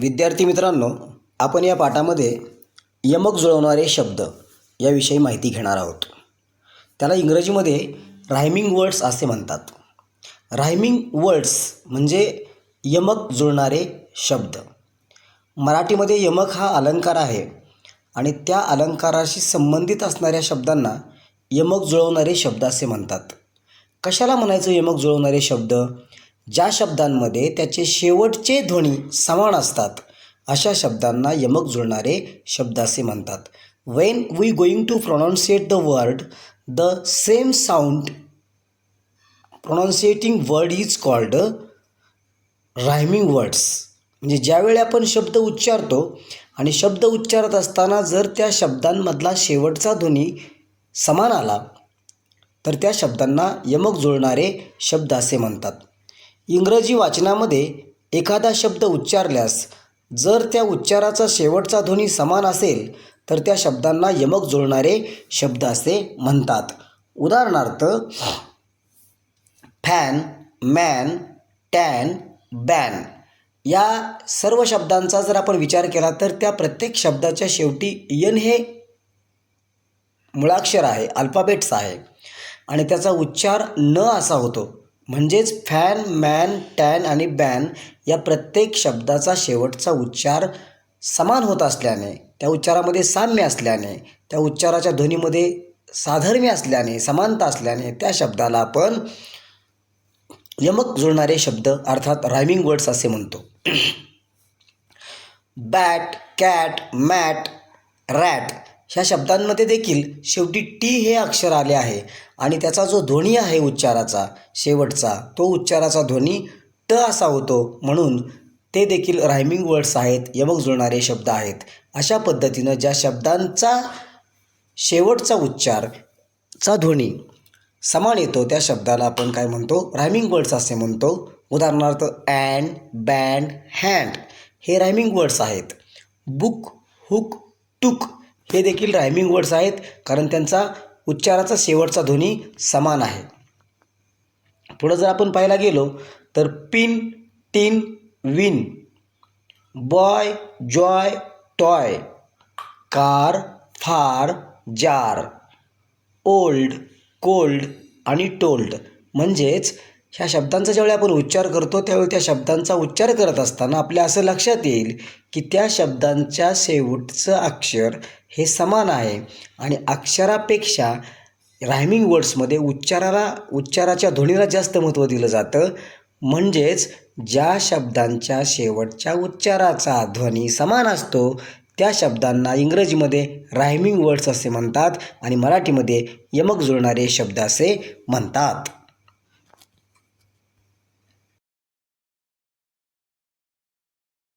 विद्यार्थी मित्रांनो आपण या पाठामध्ये यमक जुळवणारे शब्द याविषयी माहिती घेणार आहोत. त्याला इंग्रजीमध्ये रायमिंग वर्ड्स असे म्हणतात. रायमिंग वर्ड्स म्हणजे यमक जुळणारे शब्द. मराठीमध्ये यमक हा अलंकार आहे आणि त्या अलंकाराशी संबंधित असणाऱ्या शब्दांना यमक जुळवणारे शब्द असे म्हणतात. कशाला म्हणायचं यमक जुळवणारे शब्द? ज्या शब्दांमध्ये त्याचे शेवटचे ध्वनी समान असतात अशा शब्दांना यमक जुळणारे शब्द असे म्हणतात. When we going to pronunciate the word the same sound pronunciating word is called rhyming words म्हणजे ज्यावेळी आपण शब्द उच्चारतो आणि शब्द उच्चारत असताना जर त्या शब्दांमधला शेवटचा ध्वनी समान आला तर त्या शब्दांना यमक जुळणारे शब्द असे म्हणतात. इंग्रजी वाचनामध्ये एखादा शब्द उच्चारल्यास जर त्या उच्चाराचा शेवटचा ध्वनी समान असेल तर त्या शब्दांना यमक जुळणारे शब्द असे म्हणतात. उदाहरणार्थ फॅन मॅन टॅन बॅन या सर्व शब्दांचा जर आपण विचार केला तर त्या प्रत्येक शब्दाच्या शेवटी यन हे मुळाक्षर आहे अल्फाबेट्स आहे. आणि त्याचा उच्चार न असा होतो. म्हणजेच फॅन मॅन टॅन आणि बॅन या प्रत्येक शब्दाचा शेवटचा उच्चार समान होत असल्याने त्या उच्चारामध्ये साम्य असल्याने त्या उच्चाराच्या ध्वनीमध्ये साधर्म्य असल्याने समानता असल्याने त्या शब्दाला आपण यमक जुळणारे शब्द अर्थात रायमिंग वर्ड्स असे म्हणतो. बॅट कॅट मॅट रॅट ह्या शब्दांमध्ये देखील शेवटी टी हे अक्षर आले आहे. आणि त्याचा जो ध्वनी आहे उच्चाराचा शेवटचा तो उच्चाराचा ध्वनी ट असा होतो. म्हणून ते देखील रायमिंग वर्ड्स आहेत यमक जुळणारे शब्द आहेत. अशा पद्धतीनं ज्या शब्दांचा शेवटचा उच्चार चा ध्वनी समान येतो त्या शब्दाला आपण काय म्हणतो? रायमिंग वर्ड्स असे म्हणतो. उदाहरणार्थ अँड बँड हँड हे रायमिंग वर्ड्स आहेत. बुक हुक टुक हे देखील रायमिंग वर्ड्स आहेत कारण त्यांचा उच्चाराचा शेवटचा ध्वनी समान आहे. पुढं जर आपण पाहायला गेलो तर pin tin win boy joy toy car far jar old cold आणि टोल्ड म्हणजेच ह्या शब्दांचा ज्यावेळी आपण उच्चार करतो त्यावेळी त्या शब्दांचा उच्चार करत असताना आपल्या असं लक्षात येईल की त्या शब्दांच्या शेवटचं अक्षर हे समान आहे. आणि अक्षरापेक्षा रायमिंग वर्ड्समध्ये उच्चाराला उच्चाराच्या ध्वनीला जास्त महत्त्व दिलं जातं. म्हणजेच ज्या शब्दांच्या शेवटच्या उच्चाराचा ध्वनी समान असतो त्या शब्दांना इंग्रजीमध्ये रायमिंग वर्ड्स असे म्हणतात आणि मराठीमध्ये यमक जुळणारे शब्द असे म्हणतात.